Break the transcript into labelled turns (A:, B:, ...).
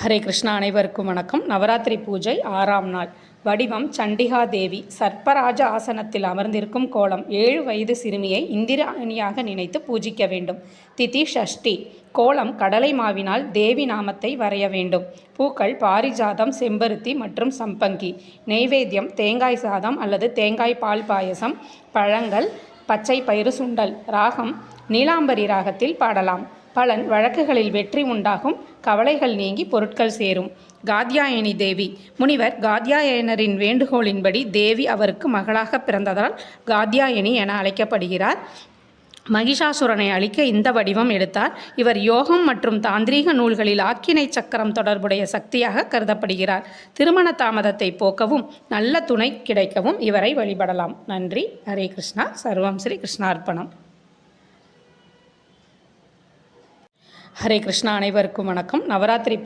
A: ஹரே கிருஷ்ணா அனைவருக்கும் வணக்கம். நவராத்திரி பூஜை ஆறாம் நாள். வடிவம் சண்டிகா தேவி. சர்ப்பராஜ ஆசனத்தில் அமர்ந்திருக்கும் கோலம் ஏழு வயது சிறுமியை இந்திராணியாக நினைத்து பூஜிக்க வேண்டும். திதி ஷஷ்டி. கோலம் கடலை மாவினால் தேவி நாமத்தை வரைய வேண்டும். பூக்கள் பாரிஜாதம் செம்பருத்தி மற்றும் சம்பங்கி. நெய்வேத்தியம் தேங்காய் சாதம் அல்லது தேங்காய் பால் பாயசம் பழங்கள் பச்சை பயிறு சுண்டல் ராகம் நீலாம்பரி ராகத்தில் பாடலாம். பலன் வழக்குகளில் வெற்றி உண்டாகும் கவலைகள் நீங்கி பொருட்கள் சேரும். காத்யாயனி தேவி. முனிவர் காத்யாயனரின் வேண்டுகோளின்படி தேவி அவருக்கு மகளாக பிறந்ததால் காத்யாயனி என அழைக்கப்படுகிறார். மகிஷாசுரனை அழிக்க இந்த வடிவம் எடுத்தார். இவர் யோகம் மற்றும் தாந்திரீக நூல்களில் ஆக்கினை சக்கரம் தொடர்புடைய சக்தியாக கருதப்படுகிறார். திருமண தாமதத்தை போக்கவும் நல்ல துணை கிடைக்கவும் இவரை வழிபடலாம். நன்றி. ஹரே கிருஷ்ணா. சர்வம் ஸ்ரீ கிருஷ்ணார்ப்பணம் ஹரே கிருஷ்ணா அனைவருக்கும் வணக்கம். நவராத்திரி